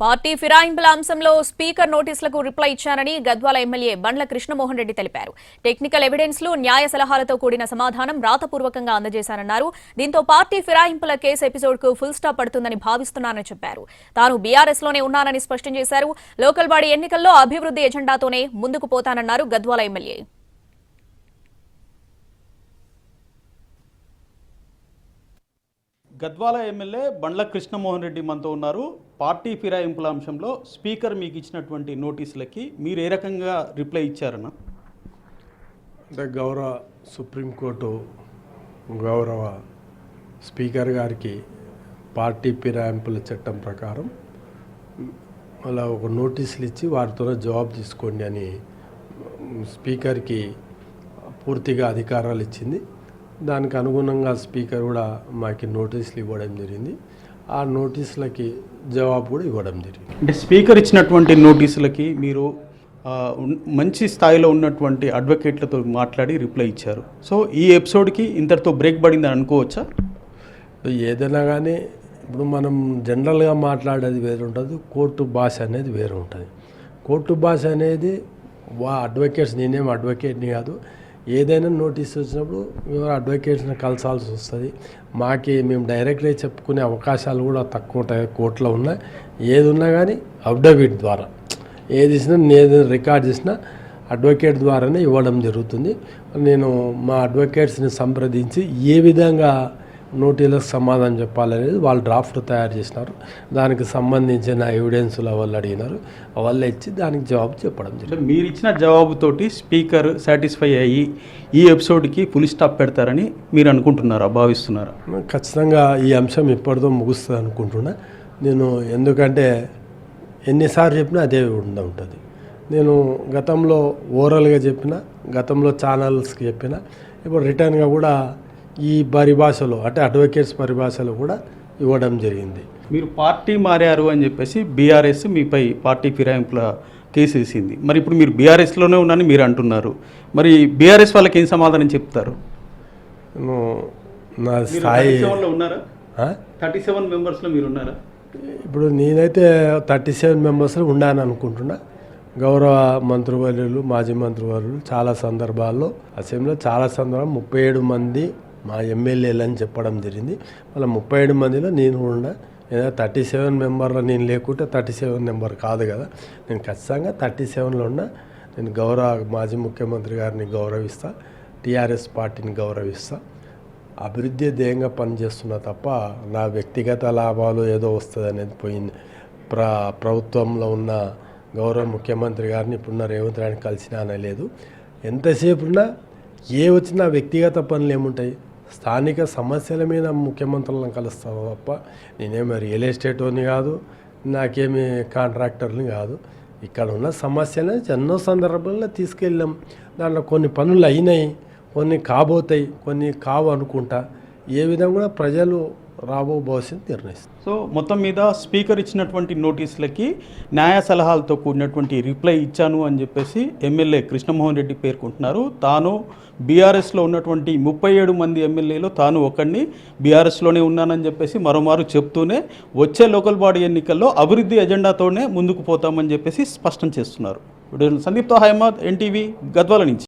Party ఫిరాయింపుల అంశంలో speaker నోటీసులకు రిప్లై ఇచ్చారని గద్వాల ఎమ్మెల్యే బండ్ల కృష్ణమోహన్ రెడ్డి తెలిపారు. టెక్నికల్ ఎవిడెన్స్లు న్యాయ సలహాలతో కూడిన సమాధానం రాతపూర్వకంగా అందజేశారన్నారు. దీంతో పార్టీ ఫిరాయింపుల కేసు ఎపిసోడ్కు ఫుల్ స్టాప్ పడుతుందని భావిస్తున్నానని చెప్పారు. తాను బీఆర్ఎస్లోనే ఉన్నానని స్పష్టం చేశారు. లోకల్ బాడీ ఎన్నికల్లో అభివృద్ధి ఎజెండాతోనే ముందుకు పోతానన్నారు గద్వాల ఎమ్మెల్యే. గద్వాల ఎమ్మెల్యే బండ్ల కృష్ణమోహన్ రెడ్డి మనతో ఉన్నారు. పార్టీ ఫిరాయింపుల అంశంలో స్పీకర్ మీకు ఇచ్చినటువంటి నోటీసులకి మీరు ఏ రకంగా రిప్లై ఇచ్చారన్న? అంటే గౌరవ సుప్రీంకోర్టు గౌరవ స్పీకర్ గారికి పార్టీ ఫిరాయింపుల చట్టం ప్రకారం అలా ఒక నోటీసులు ఇచ్చి వారితో జవాబు తీసుకోండి అని స్పీకర్కి పూర్తిగా అధికారాలు ఇచ్చింది. దానికి అనుగుణంగా స్పీకర్ కూడా మాకు నోటీసులు ఇవ్వడం జరిగింది. ఆ నోటీసులకి జవాబు కూడా ఇవ్వడం జరిగింది. అంటే స్పీకర్ ఇచ్చినటువంటి నోటీసులకి మీరు మంచి స్థాయిలో ఉన్నటువంటి అడ్వకేట్లతో మాట్లాడి రిప్లై ఇచ్చారు. సో ఈ ఎపిసోడ్కి ఇంతటితో బ్రేక్ పడిందని అనుకోవచ్చా? ఏదైనా కానీ ఇప్పుడు మనం జనరల్గా మాట్లాడేది వేరు ఉంటుంది కోర్టు భాష అనేది వేరు ఉంటుంది. కోర్టు భాష అనేది వా అడ్వకేట్స్ నేనేం అడ్వకేట్ని కాదు ఏదైనా నోటీస్ వచ్చినప్పుడు మేము అడ్వకేట్స్ని కలసాల్సి వస్తుంది. మాకి మేము డైరెక్ట్గా చెప్పుకునే అవకాశాలు కూడా తక్కువ ఉంటాయి కోర్టులో ఉన్నాయి ఏది ఉన్నా కానీ అఫిడవిట్ ద్వారా. ఏది ఇచ్చినా నేను రికార్డ్ చేసినా అడ్వకేట్ ద్వారానే ఇవ్వడం జరుగుతుంది. నేను మా అడ్వకేట్స్ని సంప్రదించి ఏ విధంగా నోటీలకు సమాధానం చెప్పాలనేది వాళ్ళు డ్రాఫ్ట్ తయారు చేసినారు. దానికి సంబంధించిన ఎవిడెన్స్లు వాళ్ళు అడిగినారు. వాళ్ళు ఇచ్చి దానికి జవాబు చెప్పడం జరిగింది. మీరు ఇచ్చిన జవాబుతోటి స్పీకర్ సాటిస్ఫై అయ్యి ఈ ఎపిసోడ్కి ఫుల్ స్టాప్ పెడతారని మీరు అనుకుంటున్నారా భావిస్తున్నారా? ఖచ్చితంగా ఈ అంశం ఇప్పటితో ముగుస్తుంది అనుకుంటున్నా. నేను ఎందుకంటే ఎన్నిసార్లు చెప్పినా అదే ఉండ ఉంటుంది. నేను గతంలో ఓరల్గా చెప్పిన గతంలో ఛానల్స్కి చెప్పిన ఇప్పుడు రిటర్న్గా కూడా ఈ పరిభాషలో అంటే అడ్వకేట్స్ పరిభాషలో కూడా ఇవ్వడం జరిగింది. మీరు పార్టీ మారారు అని చెప్పేసి బీఆర్ఎస్ మీపై పార్టీ ఫిరాయింపుల కేసు వేసింది. మరి ఇప్పుడు మీరు బీఆర్ఎస్లోనే ఉన్నారని మీరు అంటున్నారు. మరి బీఆర్ఎస్ వాళ్ళకి ఏం సమాధానం చెప్తారు? నా స్థాయి ఉన్నారా? థర్టీ సెవెన్ మెంబర్స్లో మీరు ఉన్నారా? ఇప్పుడు నేనైతే థర్టీ సెవెన్ మెంబర్స్లో ఉండాలని అనుకుంటున్నా. గౌరవ మంత్రివర్యులు మాజీ మంత్రివర్యులు చాలా సందర్భాల్లో అసెంబ్లీలో చాలా సందర్భాలు ముప్పై ఏడు మంది మా ఎమ్మెల్యేలు అని చెప్పడం జరిగింది. మళ్ళీ ముప్పై ఏడు మందిలో నేను కూడా ఉన్నా థర్టీ సెవెన్ మెంబర్లో నేను లేకుంటే థర్టీ సెవెన్ నెంబర్ కాదు కదా. నేను ఖచ్చితంగా థర్టీ సెవెన్లో ఉన్న నేను గౌరవ మాజీ ముఖ్యమంత్రి గారిని గౌరవిస్తా. టీఆర్ఎస్ పార్టీని గౌరవిస్తా. అభివృద్ధి ధ్యేయంగా పనిచేస్తున్నా తప్ప నా వ్యక్తిగత లాభాలు ఏదో వస్తుంది అనేది పోయింది. ప్ర ప్రభుత్వంలో ఉన్న గౌరవ ముఖ్యమంత్రి గారిని ఇప్పుడున్న రేవంత్ రెడ్డిని కలిసినా అనలేదు. ఎంతసేపు ఉన్నా ఏ వచ్చినా వ్యక్తిగత పనులు ఏముంటాయి? స్థానిక సమస్యల మీద ముఖ్యమంత్రులను కలుస్తాను తప్ప నేనేమి రియల్ ఎస్టేట్ని కాదు నాకేమి కాంట్రాక్టర్ని కాదు. ఇక్కడ ఉన్న సమస్యలు ఎన్నో సందర్భాల్లో తీసుకెళ్ళాం. దాంట్లో కొన్ని పనులు అయినాయి కొన్ని కాబోతాయి కొన్ని కావు అనుకుంటా ఏ విధంగా కూడా ప్రజలు రాబో భవిష్యత్తు నిర్ణయిస్తారు సో మొత్తం మీద స్పీకర్ ఇచ్చినటువంటి నోటీసులకి న్యాయ సలహాలతో కూడినటువంటి రిప్లై ఇచ్చాను అని చెప్పేసి ఎమ్మెల్యే కృష్ణమోహన్ రెడ్డి పేర్కొంటున్నారు. తాను బీఆర్ఎస్లో ఉన్నటువంటి ముప్పై ఏడు మంది ఎమ్మెల్యేలో తాను ఒకడిని బీఆర్ఎస్లోనే ఉన్నానని చెప్పేసి మరోమారు చెప్తూనే వచ్చే లోకల్ బాడీ ఎన్నికల్లో అభివృద్ధి ఎజెండాతోనే ముందుకు పోతామని చెప్పేసి స్పష్టం చేస్తున్నారు. సందీప్తో హైమాద్ ఎన్టీవీ గద్వాల నుంచి.